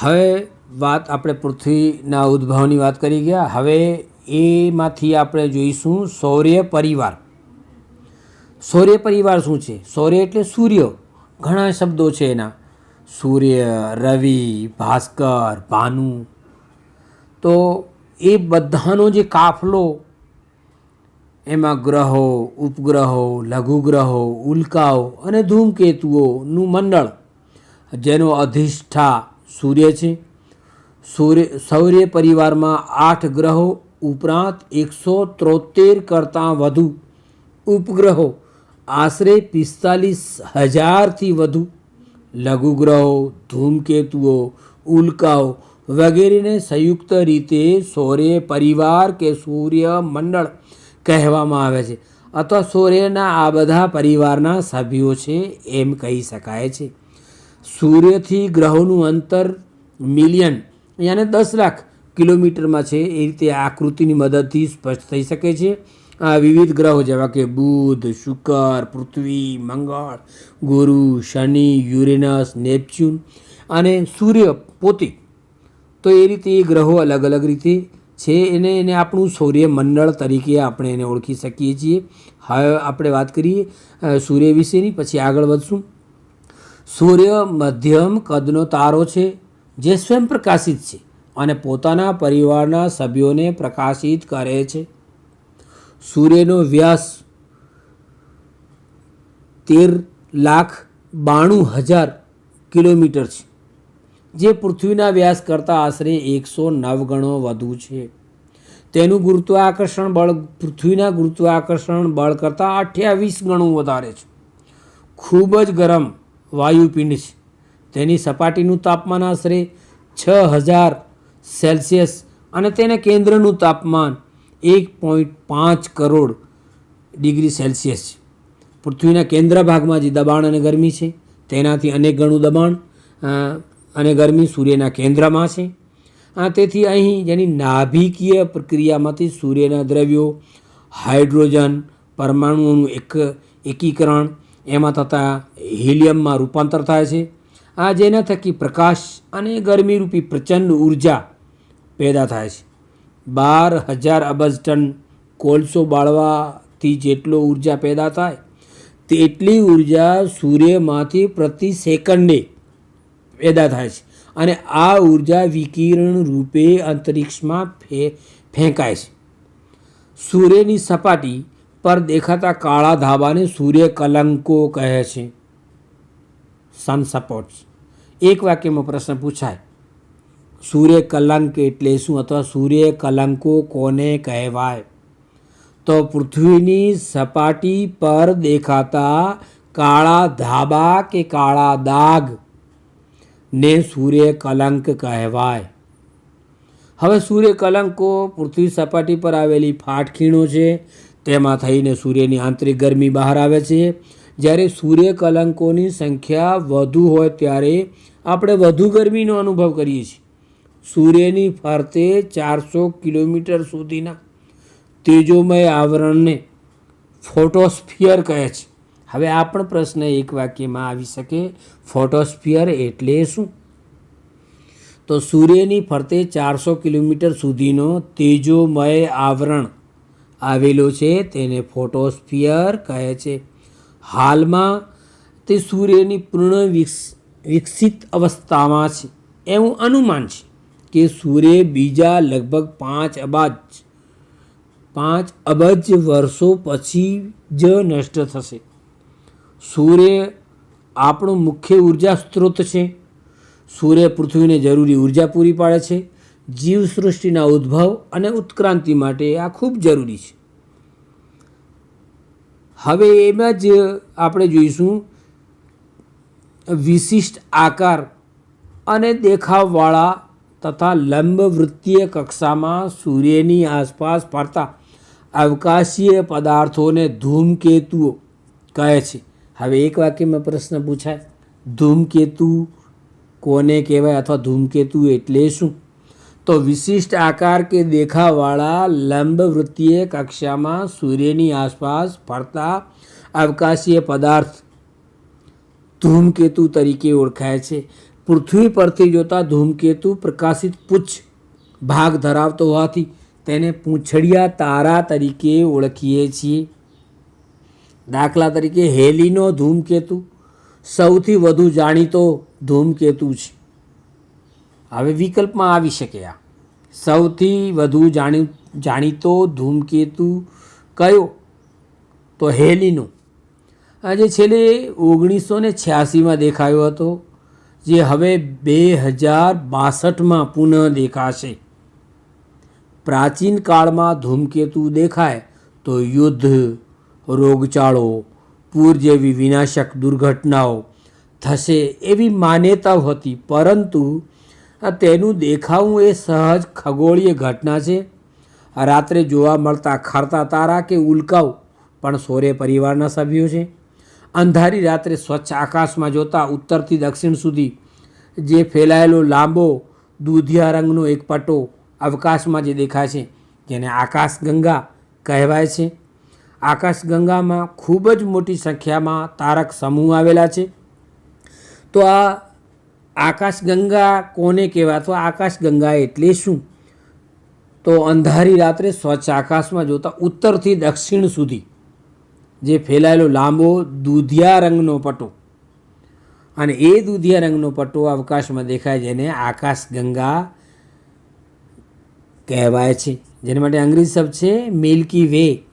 હવે વાત આપણે પૃથ્વીના ઉદ્ભવની વાત કરી ગયા. હવે એમાંથી આપણે જોઈશું સૌર્ય પરિવાર. સૌર્ય પરિવાર શું છે? સૌર્ય એટલે સૂર્ય. ઘણા શબ્દો છે એના. સૂર્ય, રવિ, ભાસ્કર, ભાનુ. તો એ બધાનો જે કાફલો, એમાં ગ્રહો, ઉપગ્રહો, લઘુગ્રહો, ઉલ્કાઓ અને ધૂમકેતુઓનું મંડળ, જેનો અધિષ્ઠા સૂર્ય છે. સૂર્ય, સૌર્ય પરિવારમાં આઠ ગ્રહો, ઉપરાંત એકસો ત્રોતેર કરતાં વધુ ઉપગ્રહો. આશરે પિસ્તાલીસ હજારથી વધુ લઘુગ્રહો, ધૂમકેતુઓ, ઉલ્કાઓ વગેરેને સંયુક્ત રીતે સૌર્ય પરિવાર કે સૂર્ય મંડળ કહેવામાં આવે છે. અથવા સૂર્યના આ બધા પરિવારના સભ્યો છે એમ કહી શકાય છે. સૂર્યથી ગ્રહોનું અંતર મિલિયન, યાને દસ લાખ કિલોમીટરમાં છે, એ રીતે આકૃતિની મદદથી સ્પષ્ટ થઈ શકે છે. આ વિવિધ ગ્રહો જેવા કે બુધ, શુક્ર, પૃથ્વી, મંગળ, ગુરુ, શનિ, યુરેનસ, નેપચ્યુન અને સૂર્ય પોતે. તો એ રીતે એ ગ્રહો અલગ અલગ રીતે છે. એને એને આપણું સૂર્યમંડળ તરીકે આપણે એને ઓળખી શકીએ છીએ. હવે આપણે વાત કરીએ સૂર્ય વિશેની, પછી આગળ વધશું. સૂર્ય મધ્યમ કદનો તારો છે, જે સ્વયં પ્રકાશિત છે અને પોતાના પરિવારના સભ્યોને પ્રકાશિત કરે છે. સૂર્યનો વ્યાસ તેર લાખ બાણું હજાર કિલોમીટર છે, જે પૃથ્વીના વ્યાસ કરતાં આશરે એકસો નવ ગણો વધુ છે. તેનું ગુરુત્વાકર્ષણ બળ પૃથ્વીના ગુરુત્વાકર્ષણ બળ કરતાં અઠ્યાવીસ ગણું વધારે છે. ખૂબ જ ગરમ વાયુપિંડ છે તેની સપાટીનું તાપમાન આશરે છ હજાર સેલ્સિયસ અને તેના કેન્દ્રનું તાપમાન એક પોઈન્ટ પાંચ કરોડ ડિગ્રી સેલ્સિયસ છે. પૃથ્વીના કેન્દ્ર ભાગમાં જે દબાણ અને ગરમી છે, તેનાથી અનેક ગણું દબાણ અને ગરમી સૂર્યના કેન્દ્રમાં છે. તેથી અહીં જેની નાભિકીય પ્રક્રિયામાંથી સૂર્યના દ્રવ્યો, હાઇડ્રોજન પરમાણુઓનું એક, એકીકરણ એમાં થતા હિલિયમમાં રૂપાંતર થાય છે. આ જેના થકી પ્રકાશ અને ગરમીરૂપી પ્રચંડ ઊર્જા પેદા થાય છે. બાર હજાર અબજ ટન કોલસો બાળવાથી જેટલો ઊર્જા પેદા થાય, તેટલી ઊર્જા સૂર્યમાંથી પ્રતિ સેકન્ડે પેદા થાય છે અને આ ઊર્જા વિકિરણ રૂપે અંતરિક્ષમાં ફે, ફેંકાય છે. સૂર્યની સપાટી પર દેખાતા કાળા ધાબાને સૂર્ય કલંકો કહે છે. સન સપોર્ટ્સ એક વાક્યમાં પ્રશ્ન પૂછાય. સૂર્ય કલંક એટલે શું અથવા સૂર્ય કલંકો કોને કહેવાય? તો પૃથ્વીની સપાટી પર દેખાતા કાળા ધાબા કે કાળા દાગ ને સૂર્ય કલંક કહેવાય. હવે સૂર્ય કલંકો પૃથ્વી સપાટી પર આવેલી ફાટખીણો છે. તેમાં થઈને સૂર્યની આંતરિક ગરમી બહાર આવે છે. જ્યારે સૂર્ય કલંકોની સંખ્યા વધુ હોય ત્યારે આપણે વધુ ગરમીનો અનુભવ કરીએ છીએ. સૂર્યની ફરતે ચારસો કિલોમીટર સુધીના તેજોમય આવરણને ફોટોસ્ફિયર કહે છે. હવે આ પણ પ્રશ્ન એક વાક્યમાં આવી શકે. ફોટોસ્ફિયર એટલે શું? તો સૂર્યની ફરતે ચારસો કિલોમીટર સુધીનો તેજોમય આવરણ આવેલો છે, તેને ફોટોસ્ફિયર કહે છે. હાલમાં તે સૂર્યની પૂર્ણ વિકસ, વિકસિત અવસ્થામાં છે. એવું અનુમાન છે કે સૂર્ય બીજા લગભગ પાંચ અબજ પાંચ અબજ વર્ષો પછી જ નષ્ટ થશે. સૂર્ય આપણો મુખ્ય ઊર્જા સ્ત્રોત છે. સૂર્ય પૃથ્વીને જરૂરી ઊર્જા પૂરી પાડે છે. જીવસૃષ્ટિના ઉદ્ભવ અને ઉત્ક્રાંતિ માટે આ ખૂબ જરૂરી છે. હવે એમાં જ આપણે જોઈશું, વિશિષ્ટ આકાર અને દેખાવવાળા તથા લંબવૃત્તીય કક્ષામાં સૂર્યની આસપાસ ફરતા અવકાશીય પદાર્થોને ધૂમકેતુઓ કહે છે. હવે એક વાક્યમાં પ્રશ્ન પૂછાય, ધૂમકેતુ કોને કહેવાય અથવા ધૂમકેતુ એટલે શું? તો વિશિષ્ટ આકાર કે દેખાવાળા લંબવૃત્તીય કક્ષામાં સૂર્યની આસપાસ ફરતા અવકાશીય પદાર્થ ધૂમકેતુ તરીકે ઓળખાય છે. પૃથ્વી પરથી જોતા ધૂમકેતુ પ્રકાશિત પૂછ ભાગ ધરાવતો હોવાથી તેને પૂંછડિયા તારા તરીકે ઓળખીએ છીએ. દાખલા તરીકે હેલીનો ધૂમકેતુ સૌથી વધુ જાણીતો ધૂમકેતુ છે. હવે વિકલ્પમાં આવી શકે આ. સૌથી વધુ જાણી, જાણીતો ધૂમકેતુ કયો? તો હેલીનો. આજે છેલ્લે ઓગણીસો ને છ્યાસીમાં દેખાયો હતો, જે હવે બે હજાર બાસઠમાં પુનઃ દેખાશે. પ્રાચીન કાળમાં ધૂમકેતુ દેખાય તો યુદ્ધ, રોગચાળો, પૂર જેવી વિનાશક દુર્ઘટનાઓ થશે એવી માન્યતાઓ હતી, પરંતુ આ તેનું દેખાવું એ સહજ ખગોળીય ઘટના છે. રાત્રે જોવા મળતા ખરતા તારા કે ઉલ્કાઓ પણ સોરે પરિવારના સભ્યો છે. અંધારી રાત્રે સ્વચ્છ આકાશમાં જોતા ઉત્તરથી દક્ષિણ સુધી જે ફેલાયેલો લાંબો દૂધિયા રંગનો એક પટ્ટો અવકાશમાં જે દેખાય છે, જેને આકાશગંગા કહેવાય છે. આકાશગંગામાં ખૂબ જ મોટી સંખ્યામાં તારક સમૂહ આવેલા છે. તો આ આકાશગંગા કોને કહેવાય? તો આકાશગંગા એટલે શું? તો અંધારી રાત્રે સ્વચ્છ આકાશમાં જોતા ઉત્તરથી દક્ષિણ સુધી જે ફેલાયેલો લાંબો દૂધિયા રંગનો પટ્ટો. અને એ દૂધિયા રંગનો પટ્ટો અવકાશમાં દેખાય જેને આકાશગંગા કહેવાય છે. જેના માટે અંગ્રેજી શબ્દ છે મિલ્કી વે